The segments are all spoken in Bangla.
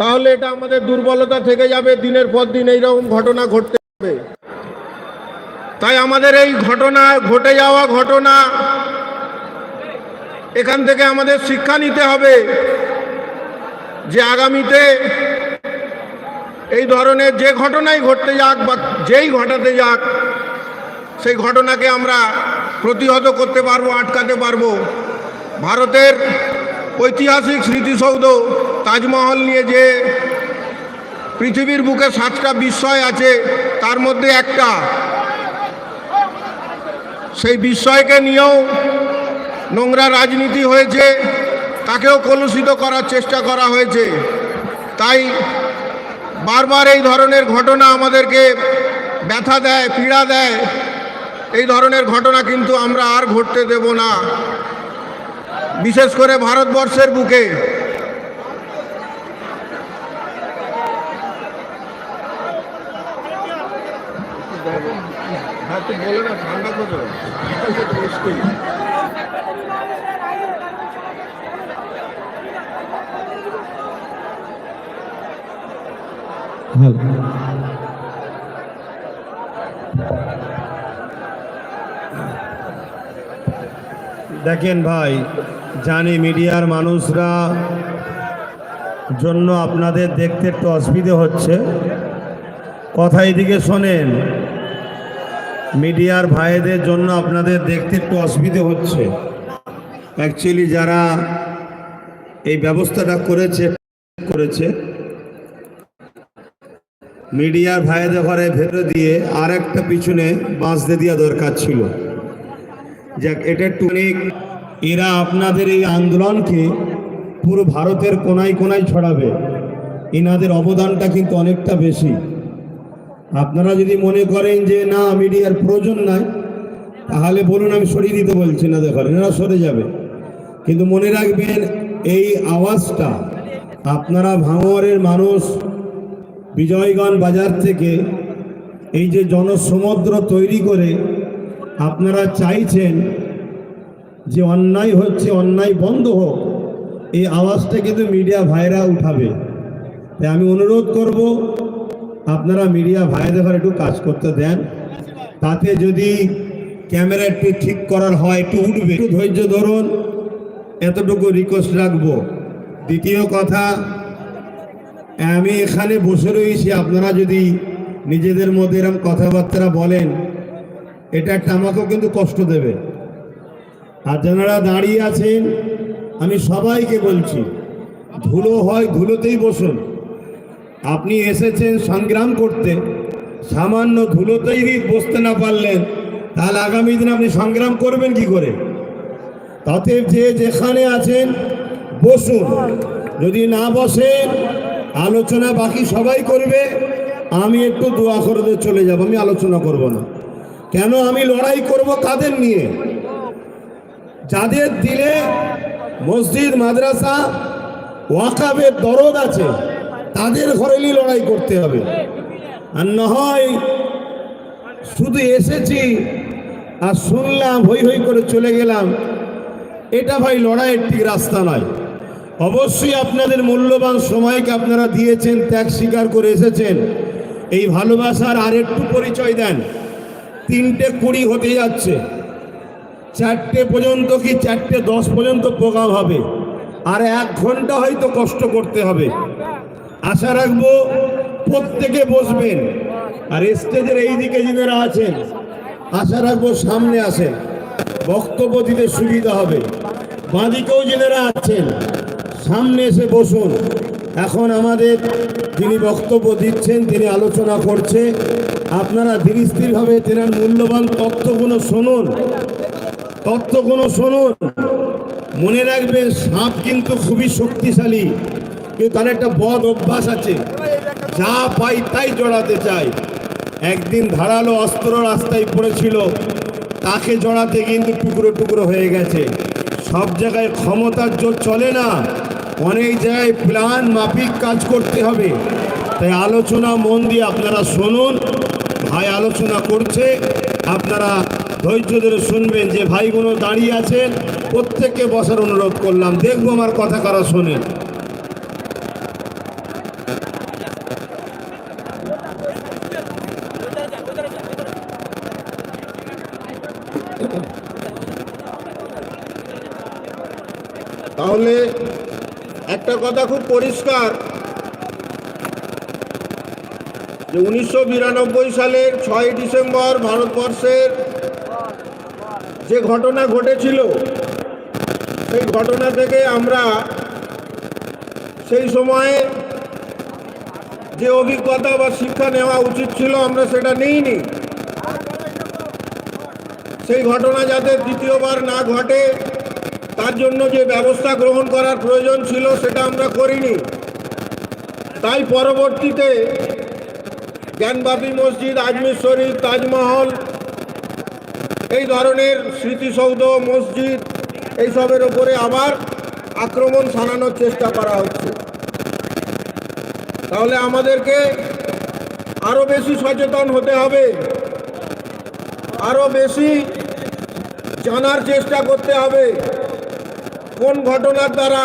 তাহলে এটা আমাদের দুর্বলতা থেকে যাবে, দিনের পর দিন এইরকম ঘটনা ঘটতে হবে। তাই আমাদের এই ঘটনা, ঘটে যাওয়া ঘটনা, এখান থেকে আমাদের শিক্ষা নিতে হবে যে আগামীতে এই ধরনের যে ঘটনাই ঘটতে যাক বা যেই ঘটাতে যাক, সেই ঘটনাকে আমরা প্রতিহত করতে পারব, আটকাতে পারব। ভারতের ঐতিহাসিক স্মৃতিসৌধ তাজমহল নিয়ে যে পৃথিবীর বুকে সাতটা বিস্ময় আছে, তার মধ্যে একটা। সেই বিস্ময়কে নিয়েও নোংরা রাজনীতি হয়েছে, তাকেও কলুষিত করার চেষ্টা করা হয়েছে। তাই বারবার এই ধরনের ঘটনা আমাদেরকে ব্যথা দেয়, পীড়া দেয়। এই ধরনের ঘটনা কিন্তু আমরা আর ঘটতে দেব না। বিশেষ করে ভারতবর্ষের বুকে দেখেন ভাই জানি মিডিয়ার মানুষরা জন্য আপনাদের দেখতে একটু অসুবিধে হচ্ছে। কথা এদিকে শোনেন। মিডিয়ার ভাইদের জন্য আপনাদের দেখতে একটু অসুবিধে হচ্ছে। অ্যাকচুয়ালি যারা এই ব্যবস্থাটা করেছে করেছে, মিডিয়ার ভাইদের ঘরে ভেতরে দিয়ে আর একটা পিছনে বাঁচতে দেওয়া দরকার ছিল। যাক, এটা একটু এরা আপনাদের এই আন্দোলনকে পুরো ভারতের কোনায় কোনায় ছড়াবে। এনাদের অবদানটা কিন্তু অনেকটা বেশি। আপনারা যদি মনে করেন যে না, মিডিয়ার প্রয়োজন নাই, তাহলে বলুন, আমি সরিয়ে দিতে বলছি না দেখেন এরা সরে যাবে। কিন্তু মনে রাখবেন, এই আওয়াজটা আপনারা ভাঙড়ের মানুষ বিজয়গঞ্জ বাজার থেকে এই যে জনসমুদ্র তৈরি করে আপনারা চাইছেন যে অন্যায় হচ্ছে, অন্যায় বন্ধ হোক, এই আওয়াজটা কিন্তু মিডিয়া ভাইরা উঠাবে। তাই আমি অনুরোধ করব আপনারা মিডিয়া ভাইদের ঘরে একটু কাজ করতে দেন। তাতে যদি ক্যামেরা একটু ঠিক করার হয়, একটু উঠবে। একটু ধৈর্য ধরুন, এতটুকু রিকোয়েস্ট রাখব। দ্বিতীয় কথা, আমি এখানে বসে রয়েছি, আপনারা যদি নিজেদের মধ্যে এরকম কথাবার্তা বলেন, এটা একটা আমাকেও কিন্তু কষ্ট দেবে। আর যারা দাঁড়িয়ে আছেন, আমি সবাইকে বলছি, ধুলো হয় ধুলোতেই বসুন। আপনি এসেছেন সংগ্রাম করতে, সামান্য ধুলোতেই বসতে না পারলেন, তাহলে আগামী দিন আপনি সংগ্রাম করবেন কি করে? তাতে যে যেখানে আছেন, বসুন। যদি না বসেন, আলোচনা বাকি সবাই করবে, আমি একটু দোয়া করে চলে যাব, আমি আলোচনা করব না। কেন আমি লড়াই করব কাদের নিয়ে? যাদের দিলে মসজিদ, মাদ্রাসা, ওয়াকাবের দরদ আছে। তাদের ঘরেই লড়াই করতে হবে। আর নহয় শুধু এসেছি আর শুনলাম, হই হই করে চলে গেলাম। এটা ভাই লড়াইয়ের ঠিক রাস্তা নয়। অবশ্যই আপনাদের মূল্যবান সময়কে আপনারা দিয়েছেন, ত্যাগ স্বীকার করে এসেছেন। এই ভালোবাসার আর একটু পরিচয় দেন। তিনটে কুড়ি হতে যাচ্ছে। চারটে পর্যন্ত কি চারটে দশ পর্যন্ত প্রোগ্রাম হবে? আর এক ঘণ্টা হয়তো কষ্ট করতে হবে। আশা রাখব প্রত্যেকে বসবেন আর স্টেজের এই দিকে যিনারা আছেন, আশা রাখব সামনে আসেন। বক্তব্য দিতে সুবিধা হবে। বাঁদিকেও যিনারা আছেন, সামনে এসে বসুন। এখন আমাদের যিনি বক্তব্য দিচ্ছেন, তিনি আলোচনা করছে। আপনারা ধীর স্থিরভাবে তেনার মূল্যবান তথ্যগুলো শুনুন। তথ্যগুলো শুনুন। মনে রাখবেন সাপ কিন্তু খুবই শক্তিশালী। কিন্তু তার একটা বদ অভ্যাস আছে। যা পাই তাই জড়াতে চায় একদিন ধারালো অস্ত্র রাস্তায় পড়েছিল, তাকে জড়াতে কিন্তু টুকরো টুকরো হয়ে গেছে। সব জায়গায় ক্ষমতার জোর চলে না, অনেক জায়গায় প্ল্যান মাফিক কাজ করতে হবে। তাই আলোচনা মন দিয়ে আপনারা শুনুন। ভাই আলোচনা করছে, আপনারা ধৈর্য ধরে শুনবেন যে ভাইগুলো দাঁড়িয়ে আছেন, প্রত্যেককে বসার অনুরোধ করলাম। দেখব আমার কথা কারা শোনেন তাহলে একটা কথা খুব পরিষ্কার, যে উনিশশো বিরানব্বই সালের ছয় ডিসেম্বর ভারতবর্ষের যে ঘটনা ঘটেছিল, সেই ঘটনা থেকে আমরা সেই সময়ে যে অভিজ্ঞতা বা শিক্ষা নেওয়া উচিত ছিল আমরা সেটা নিইনি। সেই ঘটনা যাতে দ্বিতীয়বার না ঘটে তার জন্য যে ব্যবস্থা গ্রহণ করার প্রয়োজন ছিল সেটা আমরা করিনি। তাই পরবর্তীতে জ্ঞানবাপী মসজিদ, আজমির শরীফ, তাজমহল, এই ধরনের স্মৃতিসৌধ, মসজিদ, এইসবের ওপরে আবার আক্রমণ সানানোর চেষ্টা করা হচ্ছে। তাহলে আমাদেরকে আরও বেশি সচেতন হতে হবে। আরও বেশি জানার চেষ্টা করতে হবে। কোন ঘটনার দ্বারা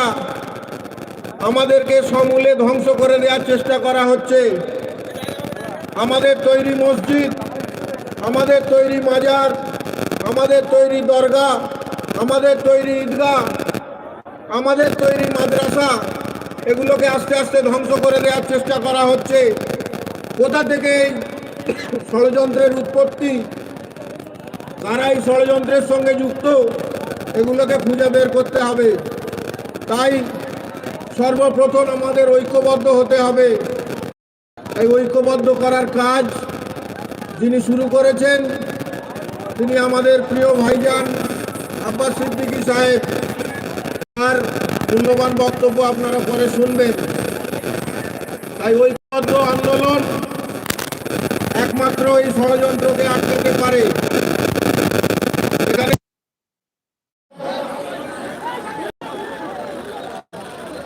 আমাদেরকে সমূলে ধ্বংস করে দেওয়ার চেষ্টা করা হচ্ছে? আমাদের তৈরি মসজিদ, আমাদের তৈরি মাজার, আমাদের তৈরি দরগা, আমাদের তৈরি ঈদগাহ, আমাদের তৈরি মাদ্রাসা, এগুলোকে আস্তে আস্তে ধ্বংস করে দেওয়ার চেষ্টা করা হচ্ছে। কোথা থেকে এই ষড়যন্ত্রের উৎপত্তি? কারা এই ষড়যন্ত্রের সঙ্গে যুক্ত এগুলোকে খুঁজে বের করতে হবে। তাই সর্বপ্রথম আমাদের ঐক্যবদ্ধ হতে হবে। এই ঐক্যবদ্ধ করার কাজ যিনি শুরু করেছেন, তিনি আমাদের প্রিয় ভাইজান আব্বাস সিদ্দিকী সাহেব। তার মূল্যবান বক্তব্য আপনারা পরে শুনবেন। তাই ঐক্যবদ্ধ আন্দোলন একমাত্র এই ষড়যন্ত্রকে আটকাতে পারে এখানে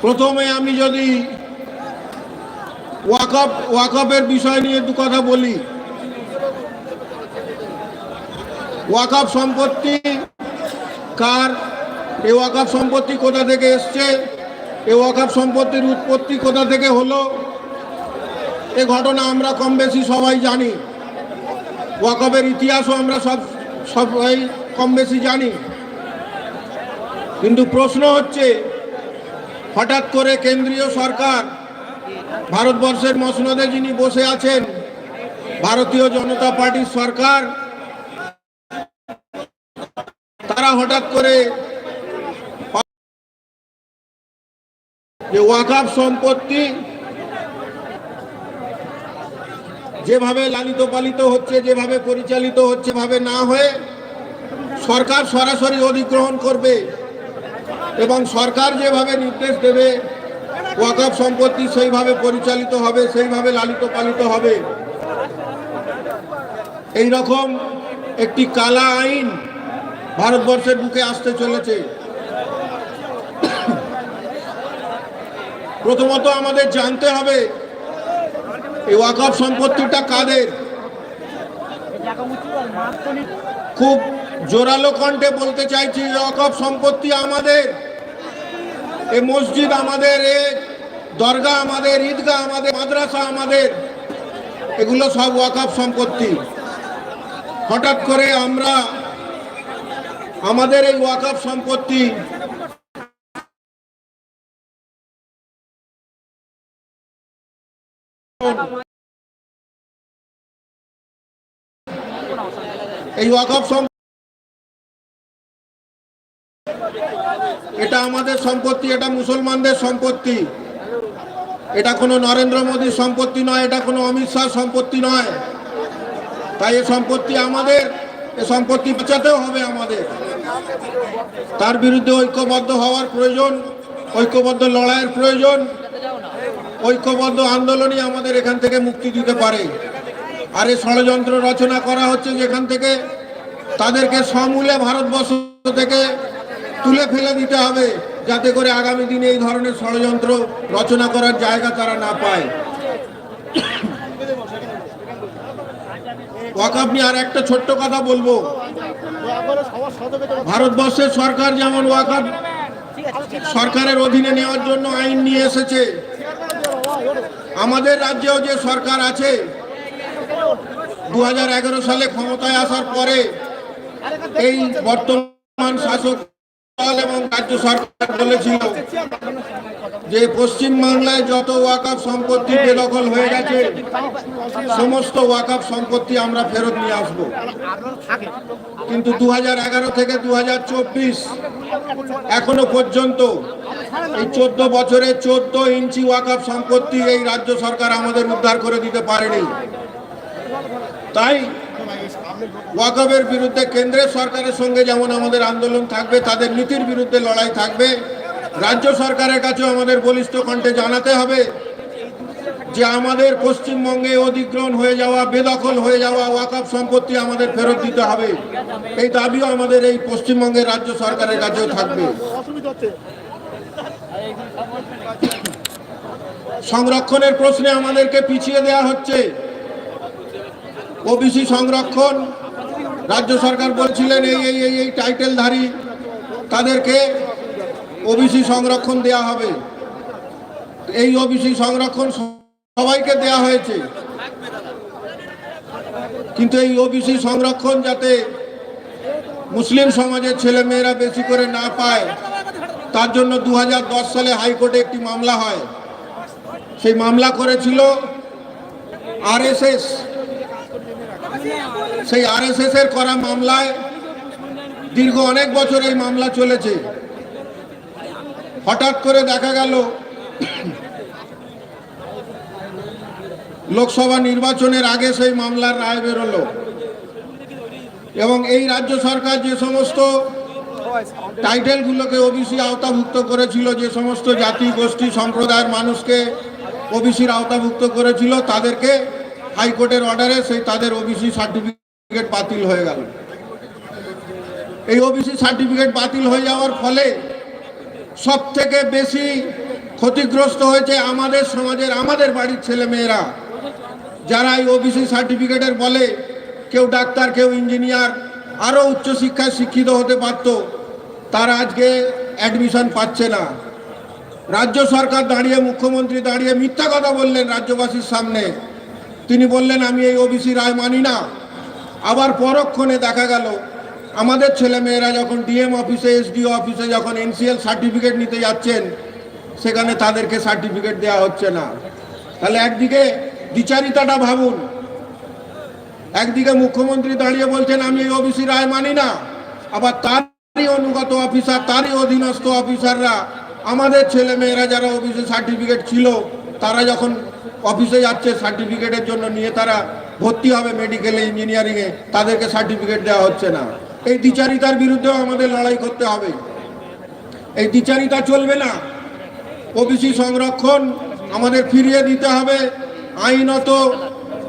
প্রথমে আমি যদি ওয়াকআপ ওয়াকআপের বিষয় নিয়ে দু কথা বলি। ওয়াকআপ সম্পত্তি কার? এ ওয়াকআপ সম্পত্তি কোথা থেকে এসছে? এ ওয়াকআপ সম্পত্তির উৎপত্তি কোথা থেকে হলো? এ ঘটনা আমরা কম বেশি সবাই জানি। ওয়াকআপের ইতিহাসও আমরা সব, সবাই কম বেশি জানি। কিন্তু প্রশ্ন হচ্ছে হঠাৎ করে কেন্দ্রীয় সরকার ভারতবর্ষের মসনদে যিনি বসে আছেন, ভারতীয় জনতা পার্টির সরকার, তারা হঠাৎ করে যে ওয়াকাফ সম্পত্তি যেভাবে লালিত পালিত হচ্ছে, যেভাবে পরিচালিত হচ্ছে ভাবে না হয়ে সরকার সরাসরি অধিগ্রহণ করবে এবং সরকার যেভাবে নির্দেশ দেবে, ওয়াকফ সম্পত্তি সেইভাবে পরিচালিত হবে, সেইভাবে লালিত পালিত হবে। এই রকম একটি কালা আইন ভারতবর্ষের বুকে আসতে চলেছে। প্রথমত আমাদের জানতে হবে, এই ওয়াকফ সম্পত্তিটা কাদের? খুব জোরালো কণ্ঠে বলতে চাইছি, ওয়াকফ সম্পত্তি আমাদের। এ মসজিদ আমাদের এ দরগা আমাদের ঈদগাহ আমাদের, মাদ্রাসা আমাদের, এগুলো সব ওয়াকফ সম্পত্তি। হঠাৎ করে আমরা আমাদের এই ওয়াকফ সম্পত্তি এই ওয়াকফ সম্পত্তি এটা আমাদের সম্পত্তি, এটা মুসলমানদের সম্পত্তি। এটা কোনো নরেন্দ্র মোদীর সম্পত্তি নয়, এটা কোনো অমিত শাহ সম্পত্তি নয়। তাই এ সম্পত্তি আমাদের, এ সম্পত্তি বাঁচাতেও হবে আমাদের। তার বিরুদ্ধে ঐক্যবদ্ধ হওয়ার প্রয়োজন, ঐক্যবদ্ধ লড়াইয়ের প্রয়োজন, ঐক্যবদ্ধ আন্দোলনই আমাদের এখান থেকে মুক্তি দিতে পারে। আর এই ষড়যন্ত্র রচনা করা হচ্ছে যেখান থেকে তাদেরকে সমূলে ভারতবর্ষ থেকে তুলে ফেলে দিতে হবে যাতে করে আগামী দিনে এই ধরনের ষড়যন্ত্র রচনা করার জায়গা তারা না পায়। ওয়াকাপ নিয়ে আর একটা ছোট্ট কথা বলব। ভারতবর্ষের সরকার যেমন ওয়াকাপ সরকারের অধীনে নেওয়ার জন্য আইন নিয়ে এসেছে, আমাদের রাজ্যেও যে সরকার আছে দু হাজার এগারো সালে ক্ষমতায় আসার পরে এই বর্তমান শাসক দল এবং রাজ্য সরকার বলেছিল যে পশ্চিমবাংলায় যত ওয়াকাফ সম্পত্তি বেদখল হয়ে গেছে, সমস্ত ওয়াকাফ সম্পত্তি আমরা ফেরত নিয়ে আসব। কিন্তু দু হাজার এগারো থেকে দু হাজার চব্বিশ এখনও পর্যন্ত এই চোদ্দ বছরে চোদ্দ ইঞ্চি ওয়াকাফ সম্পত্তি এই রাজ্য সরকার আমাদের উদ্ধার করে দিতে পারেনি। তাই ওয়াকফের বিরুদ্ধে কেন্দ্রের সরকারের সঙ্গে যেমন আমাদের আন্দোলন থাকবে, তাদের নীতির বিরুদ্ধে লড়াই থাকবে। রাজ্য সরকারের কাছেও আমাদের বলিষ্ঠ কণ্ঠে জানাতে হবে যে আমাদের পশ্চিমবঙ্গে অধিগ্রহণ হয়ে যাওয়া, বেদখল হয়ে যাওয়া ওয়াকফ সম্পত্তি আমাদের ফেরত দিতে হবে। এই দাবিও আমাদের এই পশ্চিমবঙ্গের রাজ্য সরকারের কাছেও থাকবে। সংরক্ষণের প্রশ্নে আমাদেরকে পিছিয়ে দেওয়া হচ্ছে। ওবিসি সংরক্ষণ। রাজ্য সরকার বলছিলেন, এই এই এই এই টাইটেলধারী তাদেরকে ওবিসি সংরক্ষণ দেয়া হবে। এই ওবিসি সংরক্ষণ সবাইকে দেয়া হয়েছে। কিন্তু এই ওবিসি সংরক্ষণ যাতে মুসলিম সমাজের ছেলে মেয়েরা বেশি করে না পায়, তার জন্য দু হাজার দশ সালে হাইকোর্টে একটি মামলা হয়। সেই মামলা করেছিল আরএসএস। সেই আরএসএস এর করা মামলায় দীর্ঘ অনেক বছর এই মামলা চলেছে। হঠাৎ করে দেখা গেল লোকসভা নির্বাচনের আগে সেই মামলার রায় বেরোলো এবং এই রাজ্য সরকার যে সমস্ত টাইটেলগুলোকে ওবিসি আওতাভুক্ত করেছিল, যে সমস্ত জাতি, গোষ্ঠী, সম্প্রদায়ের মানুষকে ওবিসির আওতাভুক্ত করেছিল, তাদেরকে হাইকোর্টের অর্ডারে সেই তাদের ওবিসি সার্টিফিকেট বাতিল হয়ে গেল। এই ওবিসি সার্টিফিকেট বাতিল হয়ে যাওয়ার ফলে সব থেকে বেশি ক্ষতিগ্রস্ত হয়েছে আমাদের সমাজের আমাদের বাড়ির ছেলে মেয়েরা যারা এই ওবিসি সার্টিফিকেটের বলে কেউ ডাক্তার, কেউ ইঞ্জিনিয়ার, আরও উচ্চশিক্ষায় শিক্ষিত হতে পারত, তারা আজকে অ্যাডমিশন পাচ্ছে না। রাজ্য সরকার দাঁড়িয়ে, মুখ্যমন্ত্রী দাঁড়িয়ে মিথ্যা কথা বললেন রাজ্যবাসীর সামনে। তিনি বললেন, আমি এই ওবিসি রায় মানি না। আবার পরক্ষণে দেখা গেল, আমাদের ছেলে মেয়েরা যখন ডিএম অফিসে এসডিও অফিসে যখন এনসিএল সার্টিফিকেট নিতে যাচ্ছেন, সেখানে তাদেরকে সার্টিফিকেট দেওয়া হচ্ছে না। তাহলে একদিকে দ্বিচারিতাটা ভাবুন, একদিকে মুখ্যমন্ত্রী দাঁড়িয়ে বলছেন, আমি এই ওবিসি রায় মানি না। আবার তারই অনুগত অফিসার তারই অধীনস্থ অফিসাররা আমাদের ছেলে মেয়েরা যারা ওবিসি সার্টিফিকেট ছিল, তারা যখন অফিসে যাচ্ছে সার্টিফিকেটের জন্য নিয়ে তারা ভর্তি হবে মেডিকেলে ইঞ্জিনিয়ারিংয়ে তাদেরকে সার্টিফিকেট দেওয়া হচ্ছে না। এই দ্বিচারিতার বিরুদ্ধেও আমাদের লড়াই করতে হবে। এই দ্বিচারিতা চলবে না। ওবিসি সংরক্ষণ আমাদের ফিরিয়ে দিতে হবে। আইনত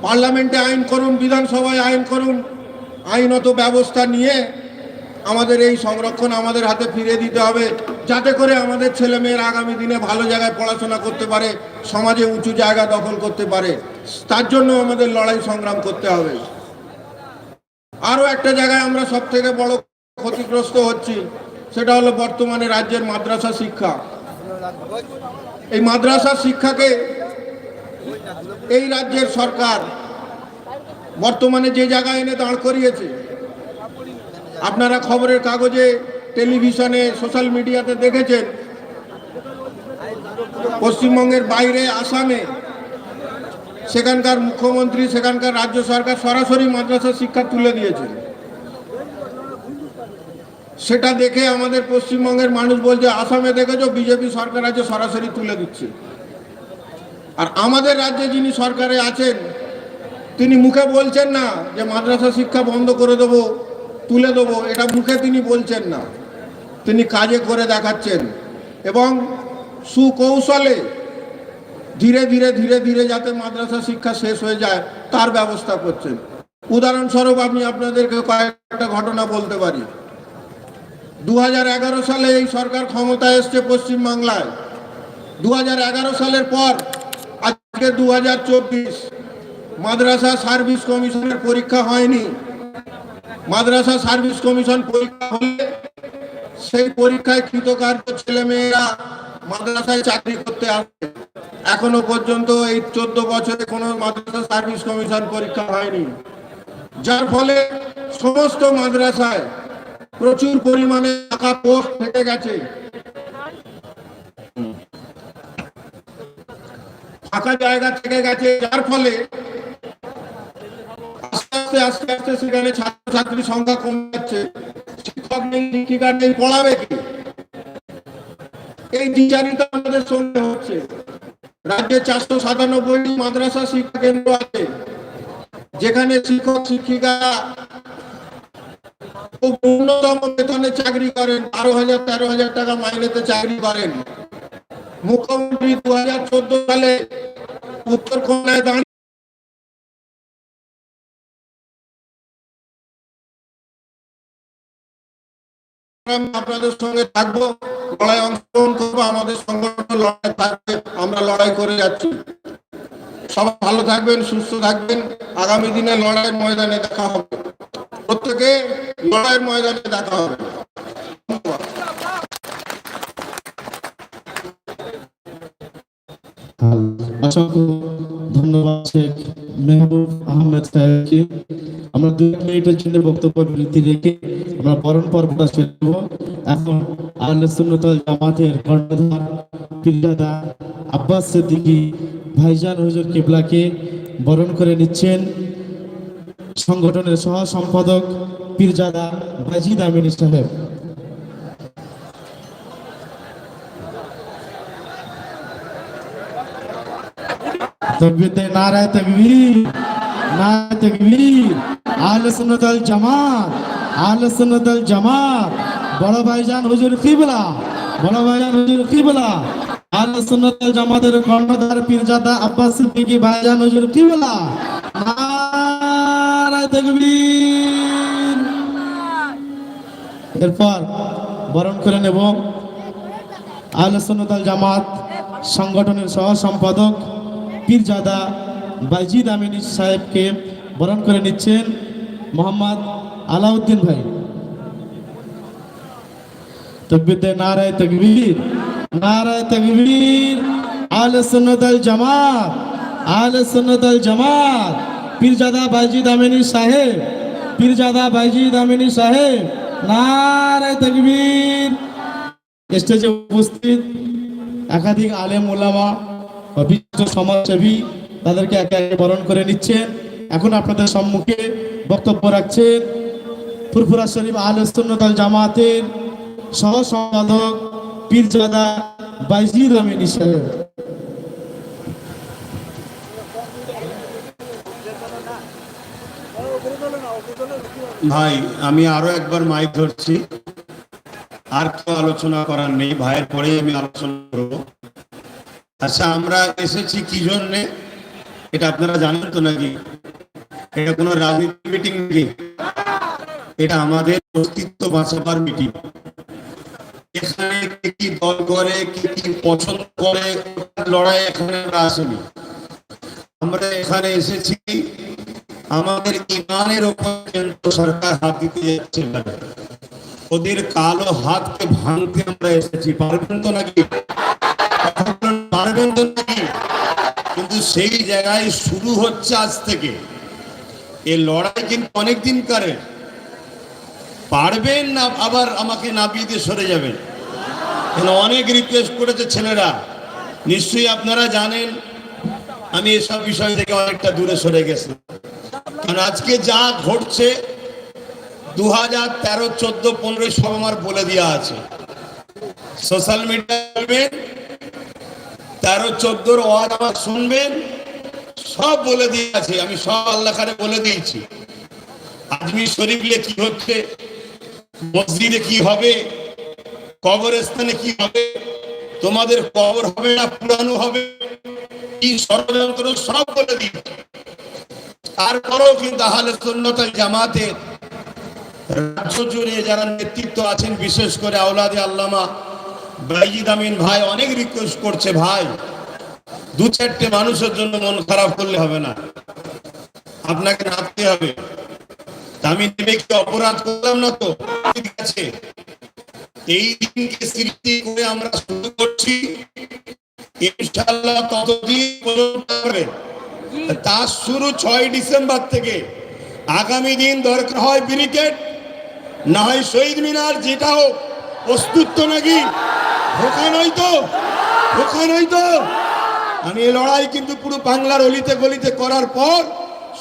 পার্লামেন্টে আইন করুন, বিধানসভায় আইন করুন। আইনত ব্যবস্থা নিয়ে আমাদের এই সংরক্ষণ আমাদের হাতে ফিরিয়ে দিতে হবে। যাতে করে আমাদের ছেলে মেয়ের আগামী দিনে ভালো জায়গায় পড়াশোনা করতে পারে, সমাজে উঁচু জায়গা দখল করতে পারে। তার জন্য আমাদের লড়াই সংগ্রাম করতে হবে। আরও একটা জায়গায় আমরা সব থেকে বড় ক্ষতিগ্রস্ত হচ্ছি, সেটা হলো বর্তমানে রাজ্যের মাদ্রাসা শিক্ষা। এই মাদ্রাসা শিক্ষাকে এই রাজ্যের সরকার বর্তমানে যে জায়গায় এনে দাঁড় করিয়েছে, আপনারা খবরের কাগজে, টেলিভিশনে, সোশ্যাল মিডিয়াতে দেখেছেন, পশ্চিমবঙ্গের বাইরে, আসামে সেখানকার মুখ্যমন্ত্রী, সেখানকার রাজ্য সরকার সরাসরি মাদ্রাসা শিক্ষা তুলে দিয়েছেন। সেটা দেখে আমাদের পশ্চিমবঙ্গের মানুষ বলছে, আসামে দেখেছ, বিজেপি সরকার আছে, সরাসরি তুলে দিচ্ছে। আর আমাদের রাজ্যে যিনি সরকারে আছেন, তিনি মুখে বলছেন না যে মাদ্রাসা শিক্ষা বন্ধ করে দেবো, তুলে দেবো, এটা মুখে তিনি বলছেন না। তিনি কাজে করে দেখাচ্ছেন। এবং সুকৌশলে ধীরে ধীরে ধীরে ধীরে যাতে মাদ্রাসা শিক্ষা শেষ হয়ে যায়, তার ব্যবস্থা করছেন উদাহরণস্বরূপ আমি আপনাদেরকে কয়েকটা ঘটনা বলতে পারি। দু সালে এই সরকার ক্ষমতায় এসছে পশ্চিমবাংলায়। দু সালের পর, আজকে দু হাজার চব্বিশ, মাদ্রাসা সার্ভিস কমিশনের পরীক্ষা হয়নি। মাদ্রাসা সার্ভিস কমিশন পরীক্ষা হলে সেই পরীক্ষায় কৃতকার্য ছেলে মেয়েরা মাদ্রাসায় চাকরি করতে আসবে এখনও পর্যন্ত এই চোদ্দ বছরে কোনো মাদ্রাসা সার্ভিস কমিশন পরীক্ষা হয়নি। যার ফলে সমস্ত মাদ্রাসায় প্রচুর পরিমাণে টাকা পোস্ট থেকে গেছে। ফাঁকা জায়গা থেকে গেছে, যার ফলে আস্তে আস্তে আস্তে আস্তে সেখানে ছাত্রছাত্রীর সংখ্যা কমে যাচ্ছে। শিক্ষক নেই, শিক্ষিকা নেই, পড়াবে কি? এই দ্বিচারিতা আমাদের সঙ্গে হচ্ছে। রাজ্যে চারশো সাতানব্বইটি মাদ্রাসা শিক্ষা কেন্দ্র আছে, যেখানে শিক্ষক, শিক্ষিকা খুব ন্যূনতম বেতনে চাকরি করেন, বারো হাজার, তেরো হাজার টাকা মাইনেতে চাকরি করেন। মুখ্যমন্ত্রী দু হাজার চোদ্দ সালে উত্তর কন্যায় দাঁড়িয়ে আমি আপনাদের সঙ্গে থাকব, লড়াই অংশগ্রহণ করব, আমাদের সংগঠন লড়াই থাকবে, আমরা লড়াই করে যাচ্ছি। সবাই ভালো থাকবেন, সুস্থ থাকবেন, আগামী দিনে লড়াইয়ের ময়দানে দেখা হবে। প্রত্যেকে লড়াইয়ের ময়দানে দেখা হবে। অসংখ্য ধন্যবাদ, শেখ মেহবুব আহমেদ সাহেবকে। আমরা দুই মিনিটের জন্য বক্তব্য বিরতি রেখে আমরা বরণ পর্বটা শেষ করব। এখন আহলে সুন্নতল জামাতের কর্ণধার পিল্লাদা আব্বাস সিদ্দিকী ভাইজান হুজুর কিবলাকে বরণ করে নিচ্ছেন। সংগঠনের সহ সম্পাদক পীরজাদা বাজিদ আমিনী সাহেব। তকবীর দে নারায় তকবীর নারায় তকবীর। আহলে সুন্নাত আল জামাত, আহলে সুন্নাত আল জামাত। বড় ভাইজান হুজুর কিবলা, বড় ভাইজান হুজুর কিবলা। আহলে সুন্নাত আল জামাতের কর্ণধার পীরজাদা আব্বাস সিদ্দিকী ভাইজান হুজুর কিবলা। নারায় তকবীর। এরপর বরণ করে নেব আহলে সুন্নাত আল জামাত সংগঠনের সহ সম্পাদক পীরজাদা বাইজিদ আমিনী সাহেবকে বরণ করে নিচ্ছেন মোহাম্মদ আলাউদ্দিন ভাই। তকবীর নারায় তকবীর নারায় তকবীর, আহলে সুন্নাত আল জামাত, আহলে সুন্নাত আল জামাত, পীরজাদা বাইজিদ আমিনী সাহেব, পীরজাদা বাইজিদ আমিনী সাহেব, নারায় তকবীর। স্টেজে উপস্থিত একাধিক আলেম ওলামা বিশিষ্ট সমাজসেবী তাদেরকে একে একে বরণ করে নিচ্ছেন। এখন আপনাদের সম্মুখে বক্তব্য রাখছেন ফুরফুরা শরীফ আলে সুন্নতাল জামাতের সহ সম্পাদক পীরজাদা বাইজিদ আমিনী সাহেব ভাই, আমি আরও একবার মাইক ধরছি। আর কেউ আলোচনা করার নেই, ভাইয়ের পরেই আমি আলোচনা করব। আচ্ছা আমরা এসেছি কি জন্যে? এটা আপনারা জানেন তো নাকি? এটা কোনো রাজনীতি মিটিং নাকি? এটা আমাদের অস্তিত্ব বাঁচাবার মিটিং এখানে কে কি দল করে, কে কি পছন্দ করে লড়াই, এখানে আমরা আসেনি। আমরা এখানে এসেছি, আমাদের ইমানের ওপর কেন্দ্র সরকার হাত দিতে যাচ্ছে ওদের কালো হাতকে ভাঙতে আমরা এসেছি, পারবেন তো নাকি? পারবেন কিন্তু সেই জায়গায় শুরু হচ্ছে আজ থেকে। এই লড়াই কিন্তু অনেক দিন কারে পারবেন না, আবার আমাকে নাপিয়ে দিয়ে সরে যাবেন। কেন, অনেক রিকোয়েস্ট করেছে ছেলেরা। নিশ্চয়ই আপনারা জানেন, আমি এসব বিষয় থেকে অনেকটা দূরে সরে গেছি। কারণ আজকে যা ঘটছে দু হাজার তেরো, চোদ্দ, পনেরো, সব আমার বলে দেওয়া আছে। সোশ্যাল মিডিয়া তেরো চোদ্দোর ওয়াজ আমার শুনবেন, সব বলে দিয়ে আছে আমি সব আল্লাহ খানে বলে দিয়েছি। আজমি শরীফলে কি হচ্ছে, মসজিদে কি হবে, কবরস্থানে কি হবে, তোমাদের কবর হবে না, পুরানো হবে, কি ষড়যন্ত্র, সব বলে দিয়েছে। তারপরেও কিন্তু আহলে সুন্নতাল জামাতের রাজ্য জুড়ে যারা নেতৃত্ব আছেন, বিশেষ করে আওলাদে আল্লামা বাইজিদ আমিন ভাই অনেক রিকোয়েস্ট করছে ভাই। দু চারটে মানুষের জন্য মন খারাপ করলে হবে না। আপনাকে নামতে হবে। আমি নেমে কি অপরাধ করলাম না তো? ঠিক আছে। এই দিনকে সৃষ্টি করে আমরা শুরু করছি। ইনশাআল্লাহ ততদিন হবে। তার শুরু ছয় ডিসেম্বর থেকে। আগামী দিন দরকার হয় ব্রিকেট না হয় শহীদ মিনার, যেটা হোক। প্রস্তুত তো নাকি? ধোকা নয় তো? ধোকা নয় তো? আমি এই লড়াই কিন্তু পুরো বাংলার অলিতে গলিতে করার পর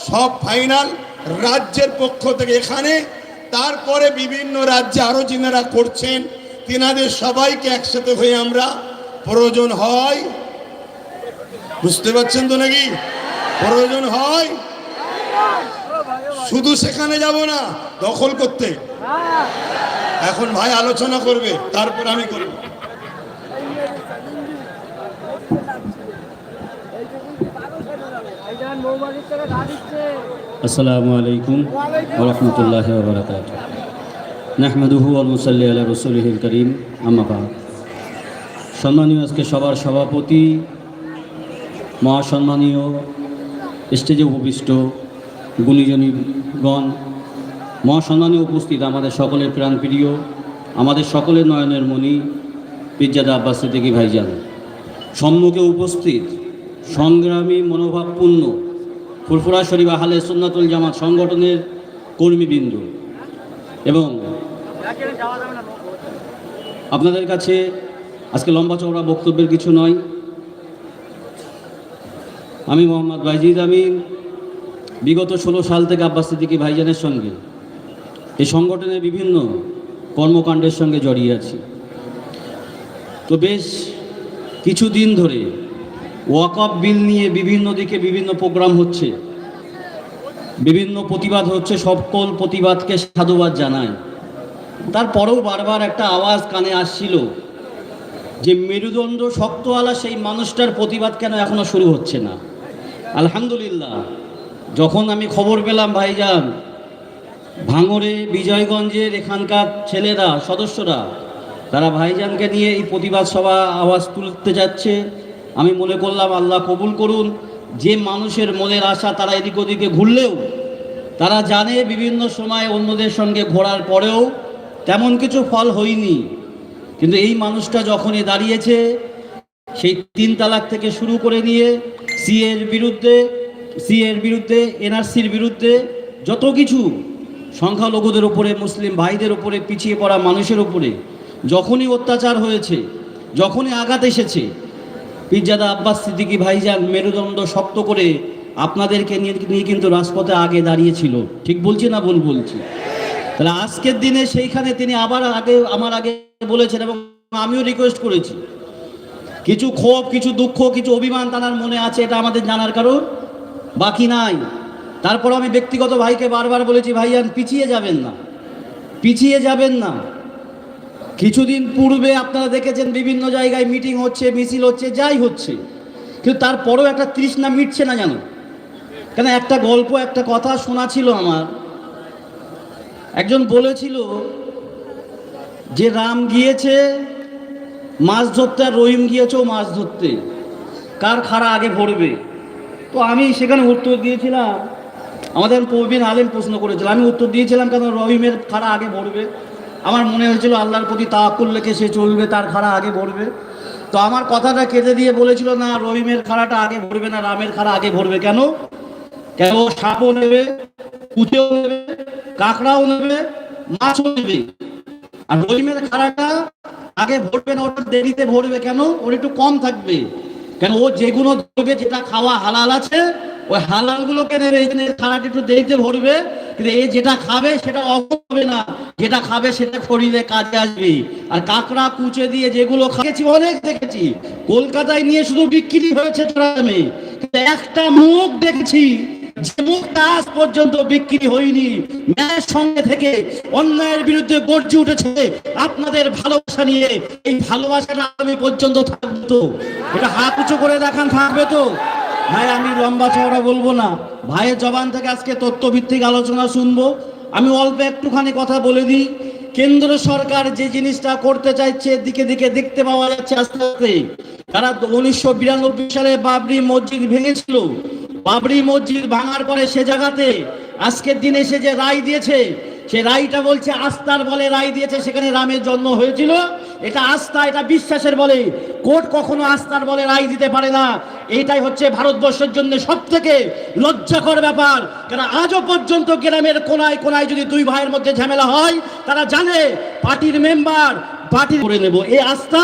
সব ফাইনাল রাজ্যের পক্ষ থেকে এখানে। তারপরে বিভিন্ন রাজ্যে আরও যিনারা করছেন, তিনাদের সবাইকে একসাথে হয়ে আমরা প্রয়োজন হয়। বুঝতে পারছেন তো নাকি? প্রয়োজন হয়। শুধু সেখানে যাব না, দখল করতে। এখন ভাই আলোচনা করবে, তারপর আমি করব। আসসালামু আলাইকুম ওরহমতুল্লাহ বরকাত নাহমাদুহু আলমুসাল্লি আল্লাহ রসুলহিল করিম আমাবাদ সম্মানীয় আজকে সবার সভাপতি, মহাসম্মানীয়, স্টেজে উপবিষ্ট গুণীজনীগণ মহাসম্মানীয় উপস্থিত আমাদের সকলের প্রাণপ্রিয়, আমাদের সকলের নয়নের মণি পিজ্জাদা আব্বাস সিদ্দিকী ভাইজান। সম্মুখে উপস্থিত সংগ্রামী মনোভাবপূর্ণ ফুরফুরা শরীফ আহলে সুন্নাতুল জামাত সংগঠনের কর্মীবৃন্দ। এবং আপনাদের কাছে আজকে লম্বা চওড়া বক্তব্যের কিছু নয়। আমি মোহাম্মদ বাইজিদ আমিন, বিগত ষোলো সাল থেকে আব্বাস সিদ্দিকী ভাইজানের সঙ্গে। এই সংগঠনের বিভিন্ন কর্মকাণ্ডের সঙ্গে জড়িয়ে আছি। তো বেশ কিছুদিন ধরে ওয়াকআপ বিল নিয়ে বিভিন্ন দিকে বিভিন্ন প্রোগ্রাম হচ্ছে। বিভিন্ন প্রতিবাদ হচ্ছে, সকল প্রতিবাদকে সাধুবাদ জানায়। তারপরেও বারবার একটা আওয়াজ কানে আসছিল যে মেরুদণ্ড শক্তওয়ালা সেই মানুষটার প্রতিবাদ কেন এখনও শুরু হচ্ছে না। আলহামদুলিল্লাহ, যখন আমি খবর পেলাম, ভাইজান ভাঙড়ে, বিজয়গঞ্জের এখানকার ছেলেরা, সদস্যরা, তারা ভাইজানকে নিয়ে এই প্রতিবাদ সভা আওয়াজ তুলতে যাচ্ছে। আমি মনে করলাম, আল্লাহ কবুল করুন, যে মানুষের মনের আশা তারা এদিক ওদিকে ঘুরলেও, তারা জানে বিভিন্ন সময় অন্যদের সঙ্গে ঘোরার পরেও তেমন কিছু ফল হয়নি। কিন্তু এই মানুষটা যখনই দাঁড়িয়েছে, সেই তিন তালাক থেকে শুরু করে নিয়ে সি এর বিরুদ্ধে সি এর বিরুদ্ধে, এনআরসির বিরুদ্ধে যত কিছু সংখ্যালঘুদের উপরে, মুসলিম ভাইদের উপরে, পিছিয়ে পড়া মানুষের উপরে, যখনই অত্যাচার হয়েছে, যখনই আঘাত এসেছে পিজ্জাদা আব্বাস সিদ্দিকি ভাইজান মেরুদণ্ড শক্ত করে আপনাদেরকে নিয়ে কিন্তু রাজপথে আগে দাঁড়িয়েছিল। ঠিক বলছি না ভুল বলছি? তাহলে আজকের দিনে সেইখানে তিনি আবার আগে, আমার আগে বলেছেন এবং আমিও রিকোয়েস্ট করেছি। কিছু ক্ষোভ, কিছু দুঃখ, কিছু অভিমান তার মনে আছে, এটা আমাদের জানার কারণ? বাকি নাই। তারপর আমি ব্যক্তিগত ভাইকে বারবার বলেছি ভাইয়ান পিছিয়ে যাবেন না। পিছিয়ে যাবেন না। কিছুদিন পূর্বে আপনারা দেখেছেন বিভিন্ন জায়গায় মিটিং হচ্ছে, মিছিল হচ্ছে, যাই হচ্ছে। কিন্তু তারপরেও একটা তৃষ্ণা মিটছে না জানো কেন, একটা গল্প, একটা কথা শোনা ছিল আমার। একজন বলেছিল যে, রাম গিয়েছে, মাছ ধরতে আর রহিম গিয়েছেও মাছ ধরতে। কার খাড়া আগে ভরবে? তো আমি সেখানে উত্তর দিয়েছিলাম আমাদের প্রবীণ আলেম প্রশ্ন করেছিল। আমি উত্তর দিয়েছিলাম কেন রহিমের খাড়া আগে ভরবে আমার মনে হয়েছিল আল্লাহর প্রতি তাকুল লেখে সে চলবে, তার খাড়া আগে ভরবে তো আমার কথাটা কেটে দিয়ে বলেছিল, না, রহিমের খাড়াটা আগে ভরবে না, রামের খাড়া আগে ভরবে কেন? কেন? সাপও নেবে, কুচেও নেবে, কাঁকড়াও নেবে, মাছও নেবে। আর রহিমের খাড়াটা আগে ভরবে না, ওটা দেরিতে ভরবে। কেন? ওর একটু কম থাকবে। কেন? ও যেগুলো দেবে যেটা খাওয়া হালাল আছে ওই হালাল গুলোকে নেবে এখানে খাড়াটা একটু দেরিতে ভরবে, কিন্তু এ যেটা খাবে সেটা হবে না। যেটা খাবে সেটা শরীরে কাজে আসবে। আর কাঁকড়া, কুচে দিয়ে যেগুলো খেয়েছি অনেক দেখেছি। কলকাতায় নিয়ে শুধু বিক্রি হয়েছে কিন্তু একটা মুখ দেখেছি, যে মুখটা আজ পর্যন্ত বিক্রি হয়নি। ন্যায়ের সঙ্গে থেকে অন্যায়ের বিরুদ্ধে গর্জে উঠেছে। আপনাদের ভালোবাসা নিয়ে এই ভালোবাসাটা আমি পর্যন্ত থাকবে তো। এটা হাত উঁচু করে দেখান, থাকবে তো? ভাই, আমি লম্বা চওড়া বলব না। ভাইয়ের জবান থেকে আজকে তথ্যভিত্তিক আলোচনা শুনব। আমি অল্প একটুখানি কথা বলে দিই। কেন্দ্র সরকার যে জিনিসটা করতে চাইছে, দিকে দিকে দেখতে পাওয়া যাচ্ছে আস্তে আস্তে। তারা উনিশশো বিরানব্বই সালে বাবরি মসজিদ ভেঙেছিল। বাবরি মসজিদ ভাঙার পরে সে জায়গাতে আজকের দিনে সে যে রায় দিয়েছে সে রায়টা বলছে, আস্থার বলে রায় দিয়েছে, সেখানে রামের জন্ম হয়েছিল। এটা আস্থা, এটা বিশ্বাসের বলে। কোর্ট কখনো আস্থার বলে রায় দিতে পারে না। এটাই হচ্ছে ভারতবর্ষের জন্য সব থেকে লজ্জাকর ব্যাপার। কেন আজও পর্যন্ত গ্রামের কোনায় কোনায় যদি দুই ভাইয়ের মধ্যে ঝামেলা হয়, তারা জানে, পার্টির মেম্বার পার্টি করে নেব। এই আস্থা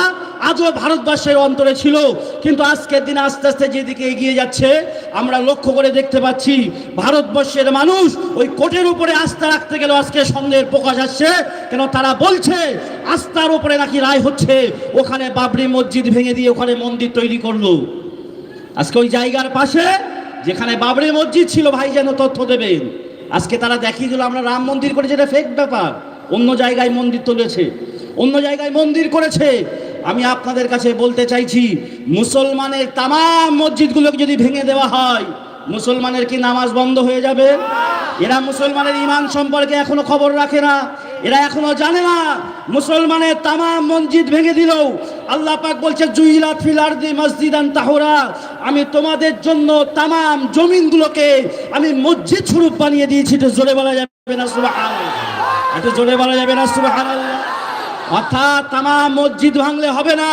আজও ভারতবর্ষের অন্তরে ছিল, কিন্তু আজকের দিনে আস্তে আস্তে যেদিকে এগিয়ে যাচ্ছে, আমরা লক্ষ্য করে দেখতে পাচ্ছি ভারতবর্ষের মানুষ ওই কোটের উপরে আস্থা রাখতে গেলে আজকে সন্দেহের প্রকাশ আসছে। কেন তারা বলছে, আস্থার উপরে নাকি রায় হচ্ছে। ওখানে বাবরি মসজিদ ভেঙে দিয়ে ওখানে মন্দির তৈরি করল। আজকে ওই জায়গার পাশে যেখানে বাবরি মসজিদ ছিল, ভাই যেন তথ্য দেবেন। আজকে তারা দেখিয়ে দিল, আমরা রাম মন্দির করে যেটা ফেক ব্যাপার, অন্য জায়গায় মন্দির তুলেছে। অন্য জায়গায় মন্দির করেছে। আমি আপনাদের কাছে বলতে চাইছি, মুসলমানের তামাম মসজিদগুলোকে যদি ভেঙে দেওয়া হয়, মুসলমানের কি নামাজ বন্ধ হয়ে যাবে? এরা মুসলমানের ইমান সম্পর্কে এখনও খবর রাখে না। এরা এখনও জানে না। মুসলমানের তামাম মসজিদ ভেঙে দিল আল্লাহ পাক বলছে, জুইলাত ফিল আরদি মসজিদান তাহরা। আমি তোমাদের জন্য তামাম জমিনগুলোকে আমি মসজিদ স্বরূপ বানিয়ে দিয়েছি। তো জোরে বলা যাবে না, সুবহানাল্লাহ। একটু জোরে বলা যাবে না, সুবহানাল্লাহ। অর্থাৎ তামা মসজিদ ভাঙলে হবে না।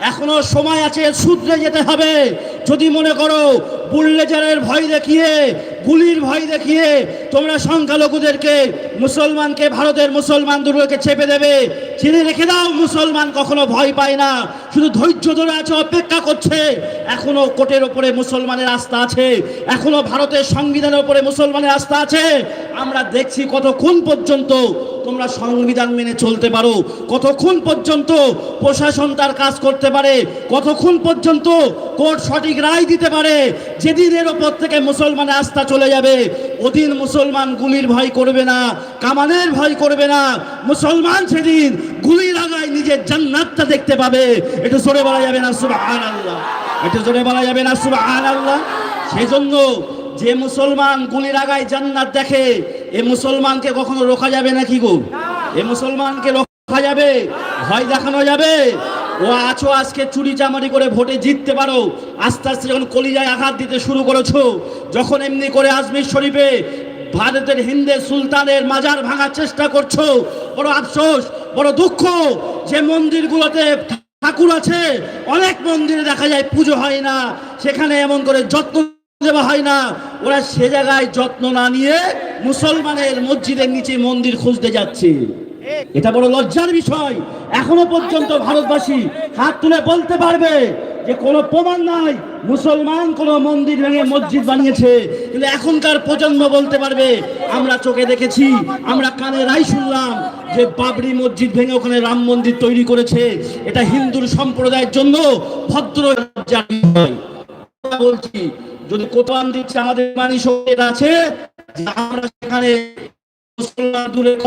এখনও সময় আছে সূত্রে যেতে হবে। যদি মনে করো বুল্লেজারের ভয় দেখিয়ে, গুলির ভয় দেখিয়ে তোমরা সংখ্যালঘুদেরকে, মুসলমানকে, ভারতের মুসলমান দুর্গকে চেপে দেবে। চিনে রেখে দাও, মুসলমান কখনো ভয় পায় না। শুধু ধৈর্য ধরে আছে, অপেক্ষা করছে। এখনও কোর্টের ওপরে মুসলমানের আস্থা আছে। এখনও ভারতের সংবিধানের ওপরে মুসলমানের আস্থা আছে। আমরা দেখছি কতক্ষণ পর্যন্ত তোমরা সংবিধান মেনে চলতে পারো। কতক্ষণ পর্যন্ত প্রশাসন তার কাজ করতে পারে। কতক্ষণ পর্যন্ত কোর্ট সঠিক রায় দিতে পারে। যেদিন এর ওপর থেকে মুসলমানের আস্থা চলে যাবে, ওদিন মুসলমান গুলির ভয় করবে না, কামানের ভয় করবে না। মুসলমান সেদিন গুলি লাগায় নিজের জান্নাতটা দেখতে পাবে। এটা জোরে বলা যাবে না, সুবহানাল্লাহ। এটা জোরে বলা যাবে না, সুবহানাল্লাহ। সেজন্য যে মুসলমান গুলি লাগায় জান্নাত দেখে, এ মুসলমানকে কখনো রোখা যাবে নাকি গো? এ মুসলমানকে রোকা যাবে? ভয় দেখানো যাবে? ও আছো আজকে চুরি চামারি করে ভোটে জিততে পারো। আস্তে আস্তে যখন কলিজায় আঘাত দিতে শুরু করেছ, যখন এমনি করে আজমির শরীফে ভারতের হিন্দে সুলতানের মাজার ভাঙার চেষ্টা করছ, বড় আফসোস, বড় দুঃখ যে মন্দিরগুলোতে ঠাকুর আছে, অনেক মন্দিরে দেখা যায় পুজো হয় না, সেখানে এমন করে যত্ন দেওয়া হয় না। ওরা সে জায়গায় যত্ন না নিয়ে মুসলমানের মসজিদের নিচে মন্দির খুঁজতে যাচ্ছে। এটা বড় লজ্জার বিষয়। এখনও পর্যন্ত ভারতবাসী হাত তুলে বলতে পারবে যে কোনো প্রমাণ নাই, মুসলমান কোনো মন্দির ভেঙে মসজিদ বানিয়েছে। কিন্তু এখনকার প্রজন্ম বলতে পারবে, আমরা চোখে দেখেছি, আমরা কানে রাই শুনলাম যে বাবরি মসজিদ ভেঙে ওখানে রাম মন্দির তৈরি করেছে। এটা হিন্দুর সম্প্রদায়ের জন্য ভদ্র বলছি, যদি কোরআন দিচ্ছে আমাদের মানি আছে আমরা সেখানে মুসলমান দূরে